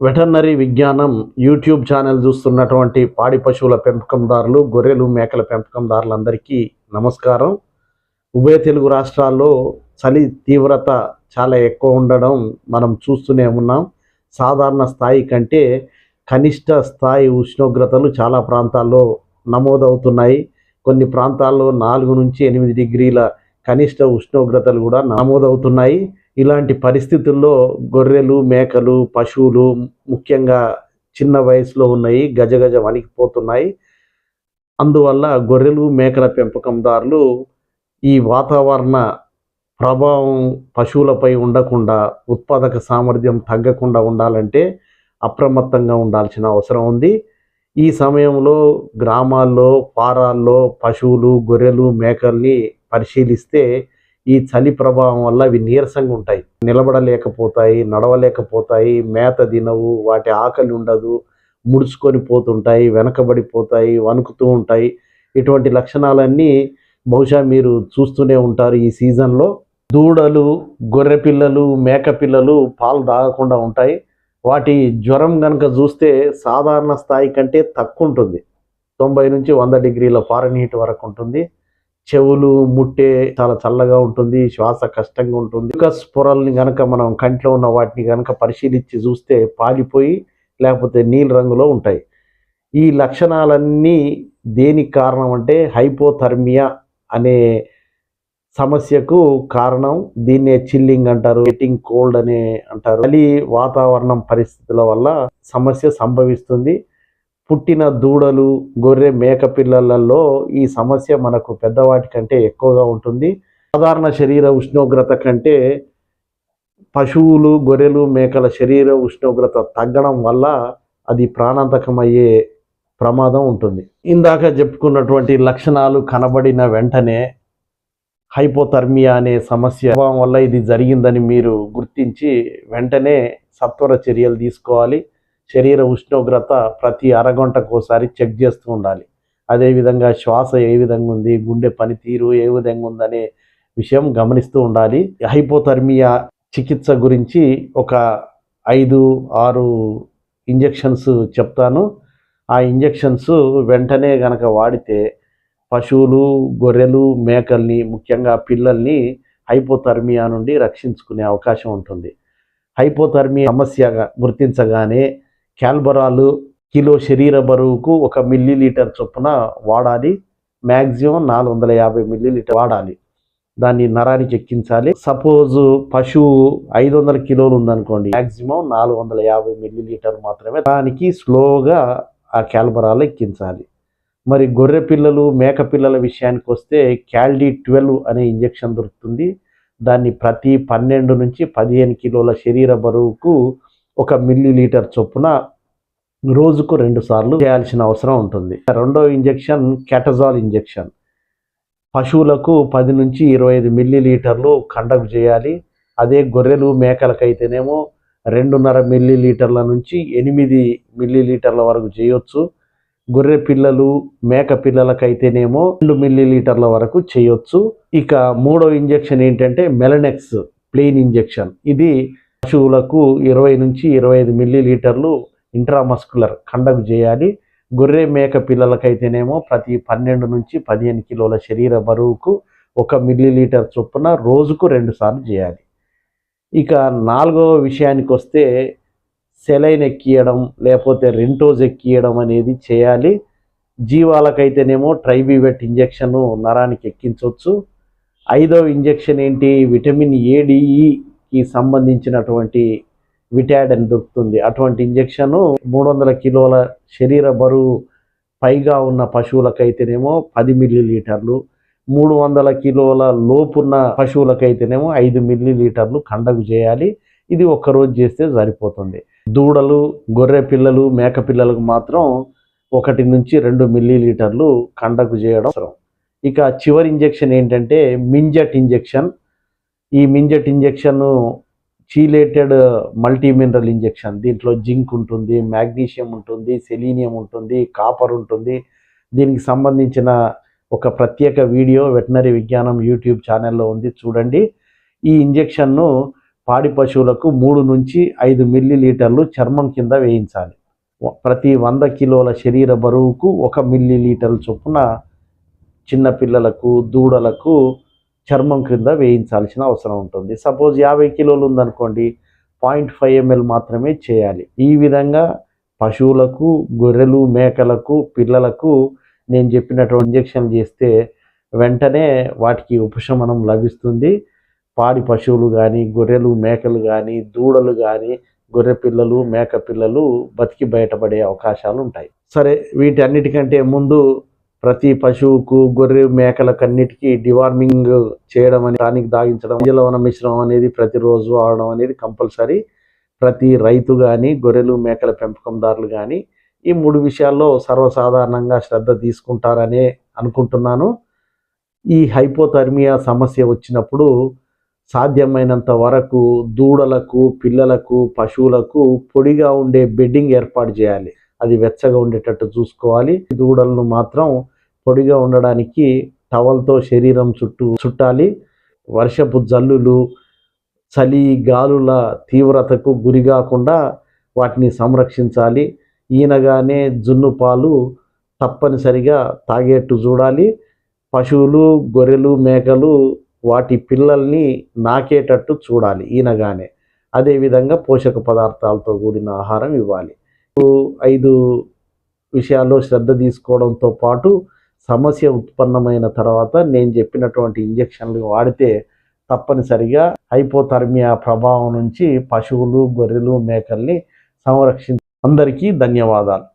Veterinary విజ్ఞానం YouTube channel చూస్తున్నటువంటి పాడి పశువుల పెంపకందారులు గొర్రెలు మేకల పెంపకందారులందరికీ నమస్కారం. ఉభయ తెలుగు రాష్ట్రాల్లో చలి తీవ్రత చాలా ఎక్కువ ఉండడం మనం చూస్తూనే ఉన్నాం. సాధారణ స్థాయి కంటే కనిష్ట స్థాయి ఉష్ణోగ్రతలు చాలా ప్రాంతాల్లో నమోదవుతున్నాయి. కొన్ని ప్రాంతాల్లో నాలుగు నుంచి ఎనిమిది డిగ్రీల కనిష్ట ఉష్ణోగ్రతలు కూడా నమోదవుతున్నాయి. ఇలాంటి పరిస్థితుల్లో గొర్రెలు మేకలు పశువులు ముఖ్యంగా చిన్న వయసులో ఉన్నాయి గజగజ వణికిపోతున్నాయి. అందువల్ల గొర్రెలు మేకల పెంపకందారులు ఈ వాతావరణ ప్రభావం పశువులపై ఉండకుండా ఉత్పాదక సామర్థ్యం తగ్గకుండా ఉండాలంటే అప్రమత్తంగా ఉండాల్సిన అవసరం ఉంది. ఈ సమయంలో గ్రామాల్లో పారాల్లో పశువులు గొర్రెలు మేకల్ని పరిశీలిస్తే ఈ చలి ప్రభావం వల్ల అవి నీరసంగా ఉంటాయి. నిలబడలేకపోతాయి నడవలేకపోతాయి మేత తినవు వాటి ఆకలి ఉండదు ముడుచుకొని పోతుంటాయి వెనకబడిపోతాయి వణుకుతూ ఉంటాయి. ఇటువంటి లక్షణాలన్నీ బహుశా మీరు చూస్తూనే ఉంటారు ఈ సీజన్లో. దూడలు గొర్రె పిల్లలు మేక పిల్లలు పాలు తాగకుండా ఉంటాయి. వాటి జ్వరం కనుక చూస్తే సాధారణ స్థాయి కంటే తక్కువ ఉంటుంది. తొంభై నుంచి వంద డిగ్రీల ఫారెన్హీట్ వరకు ఉంటుంది. చెవులు ముట్టే చాలా చల్లగా ఉంటుంది శ్వాస కష్టంగా ఉంటుంది. ఇంకా పొరల్ని గనక మనం కంట్లో ఉన్న వాటిని గనక పరిశీలించి చూస్తే పాలిపోయి లేకపోతే నీలి రంగులో ఉంటాయి. ఈ లక్షణాలన్నీ దేనికి కారణం అంటే హైపోథర్మియా అనే సమస్యకు కారణం. దీన్నే చిల్లింగ్ అంటారు గెటింగ్ కోల్డ్ అనే అంటారు. చలి వాతావరణం పరిస్థితుల వల్ల సమస్య సంభవిస్తుంది. పుట్టిన దూడలు గొర్రె మేక పిల్లలలో ఈ సమస్య మనకు పెద్దవాటి కంటే ఎక్కువగా ఉంటుంది. సాధారణ శరీర ఉష్ణోగ్రత కంటే పశువులు గొర్రెలు మేకల శరీర ఉష్ణోగ్రత తగ్గడం వల్ల అది ప్రాణాంతకమయ్యే ప్రమాదం ఉంటుంది. ఇందాక చెప్పుకున్నటువంటి లక్షణాలు కనబడిన వెంటనే హైపోథర్మియా అనే సమస్య వల్ల ఇది జరిగిందని మీరు గుర్తించి వెంటనే సత్వర చర్యలు తీసుకోవాలి. శరీర ఉష్ణోగ్రత ప్రతి అరగంటకోసారి చెక్ చేస్తూ ఉండాలి. అదేవిధంగా శ్వాస ఏ విధంగా ఉంది గుండె పనితీరు ఏ విధంగా ఉందనే విషయం గమనిస్తూ ఉండాలి. హైపోథర్మియా చికిత్స గురించి ఒక ఐదు ఆరు ఇంజెక్షన్స్ చెప్తాను. ఆ ఇంజెక్షన్స్ వెంటనే గనక వాడితే పశువులు గొర్రెలు మేకల్ని ముఖ్యంగా పిల్లల్ని హైపోథర్మియా నుండి రక్షించుకునే అవకాశం ఉంటుంది. హైపోథర్మియా సమస్యగా గుర్తించగానే క్యాల్బరాలు కిలో శరీర బరువుకు ఒక మిల్లీ లీటర్ చొప్పున వాడాలి. మ్యాక్సిమం నాలుగు వందల యాభై మిల్లీ లీటర్ వాడాలి. దాన్ని నరానికి ఎక్కించాలి. సపోజ్ పశువు ఐదు వందల కిలోలు ఉందనుకోండి మ్యాక్సిమం నాలుగు వందల యాభై మిల్లీలీటర్ మాత్రమే దానికి స్లోగా ఆ క్యాల్బరాలు ఎక్కించాలి. మరి గొర్రె పిల్లలు మేక పిల్లల విషయానికి వస్తే క్యాల్డీ ట్వెల్వ్ అనే ఇంజెక్షన్ దొరుకుతుంది. దాన్ని ప్రతి పన్నెండు నుంచి పదిహేను కిలోల శరీర బరువుకు ఒక మిల్లీ లీటర్ చొప్పున రోజుకు రెండు సార్లు చేయాల్సిన అవసరం ఉంటుంది. రెండో ఇంజెక్షన్ కెటజాల్ ఇంజెక్షన్. పశువులకు పది నుంచి ఇరవై ఐదు మిల్లీ లీటర్లు కండక్ట్ చేయాలి. అదే గొర్రెలు మేకలకైతేనేమో రెండున్నర మిల్లీ లీటర్ల నుంచి ఎనిమిది మిల్లీ లీటర్ల వరకు చేయొచ్చు. గొర్రె పిల్లలు మేక పిల్లలకైతేనేమో రెండు మిల్లీ లీటర్ల వరకు చేయొచ్చు. ఇక మూడో ఇంజెక్షన్ ఏంటంటే మెలనెక్స్ ప్లెయిన్ ఇంజెక్షన్. ఇది పశువులకు ఇరవై నుంచి ఇరవై ఐదు మిల్లీ లీటర్లు ఇంట్రామస్కులర్ కండకు చేయాలి. గొర్రె మేక పిల్లలకైతేనేమో ప్రతి పన్నెండు నుంచి పదిహేను కిలోల శరీర బరువుకు ఒక మిల్లీ లీటర్ చొప్పున రోజుకు రెండుసార్లు చేయాలి. ఇక నాలుగవ విషయానికి వస్తే సెలైన్ ఎక్కియడం లేకపోతే రెంటోజ్ ఎక్కియడం అనేది చేయాలి. జీవాలకైతేనేమో ట్రైబీవెట్ ఇంజెక్షన్ నరానికి ఎక్కించవచ్చు ఐదవ ఇంజెక్షన్ ఏంటి? విటమిన్ ఏడిఈ కి సంబంధించినటువంటి విటాడన్ దొరుకుతుంది. అటువంటి ఇంజెక్షన్ మూడు వందల కిలోల శరీర బరువు పైగా ఉన్న పశువులకైతేనేమో పది మిల్లీ లీటర్లు మూడు వందల కిలోల లోపున్న పశువులకైతేనేమో ఐదు మిల్లీ లీటర్లు కండకు చేయాలి. ఇది ఒక్కరోజు చేస్తే సరిపోతుంది. దూడలు గొర్రె పిల్లలు మేక పిల్లలకు మాత్రం ఒకటి నుంచి రెండు మిల్లీ లీటర్లు కండకు చేయడం అవసరం. ఇక చివరి ఇంజెక్షన్ ఏంటంటే మింజట్ ఇంజెక్షన్. ఈ మింజట్ injection chelated multi mineral injection. దీంట్లో జింక్ ఉంటుంది మ్యాగ్నీషియం ఉంటుంది సెలీనియం ఉంటుంది కాపర్ ఉంటుంది. దీనికి సంబంధించిన ఒక ప్రత్యేక వీడియో వెటనరీ విజ్ఞానం యూట్యూబ్ ఛానల్లో ఉంది. చూడండి. ఈ ఇంజెక్షన్ను పాడి పశువులకు మూడు నుంచి ఐదు మిల్లీ లీటర్లు చర్మం కింద వేయించాలి. ప్రతి వంద కిలోల శరీర బరువుకు ఒక మిల్లీ లీటర్ల చొప్పున చిన్నపిల్లలకు దూడలకు చర్మం క్రింద వేయించాల్సిన అవసరం ఉంటుంది. సపోజ్ యాభై కిలోలు ఉందనుకోండి పాయింట్ ఫైవ్ ఎంఎల్ మాత్రమే చేయాలి. ఈ విధంగా పశువులకు గొర్రెలు మేకలకు పిల్లలకు నేను చెప్పినటువంటి ఇంజెక్షన్ చేస్తే వెంటనే వాటికి ఉపశమనం లభిస్తుంది. పాడి పశువులు కానీ గొర్రెలు మేకలు కానీ దూడలు కానీ గొర్రె పిల్లలు మేక పిల్లలు బతికి బయటపడే అవకాశాలు ఉంటాయి. సరే వీటన్నిటికంటే ముందు ప్రతి పశువుకు గొర్రె మేకలకు అన్నిటికీ డివార్మింగ్ చేయడం అని దానికి దాగించడం జలవన మిశ్రమం అనేది ప్రతిరోజు వాడడం అనేది కంపల్సరీ. ప్రతి రైతు కానీ గొర్రెలు మేకల పెంపకందారులు కానీ ఈ మూడు విషయాల్లో సర్వసాధారణంగా శ్రద్ధ తీసుకుంటారనే అనుకుంటున్నాను. ఈ హైపోథర్మియా సమస్య వచ్చినప్పుడు సాధ్యమైనంత వరకు దూడలకు పిల్లలకు పశువులకు పొడిగా ఉండే బెడ్డింగ్ ఏర్పాటు చేయాలి. అది వెచ్చగా ఉండేటట్టు చూసుకోవాలి. దూడలను మాత్రం పొడిగా ఉండడానికి టవల్తో శరీరం చుట్టూ చుట్టాలి. వర్షపు జల్లులు చలి గాలుల తీవ్రతకు గురి కాకుండా వాటిని సంరక్షించాలి. ఈనగానే జున్ను పాలు తప్పనిసరిగా తాగేట్టు చూడాలి. పశువులు గొర్రెలు మేకలు వాటి పిల్లల్ని నాకేటట్టు చూడాలి ఈనగానే. అదేవిధంగా పోషక పదార్థాలతో కూడిన ఆహారం ఇవ్వాలి. ఐదు విషయాల్లో శ్రద్ధ తీసుకోవడంతో పాటు సమస్య ఉత్పన్నమైన తర్వాత నేను చెప్పినటువంటి ఇంజెక్షన్లు వాడితే తప్పనిసరిగా హైపోథర్మియా ప్రభావం నుంచి పశువులు గొర్రెలు మేకల్ని సంరక్షించ అందరికీ ధన్యవాదాలు.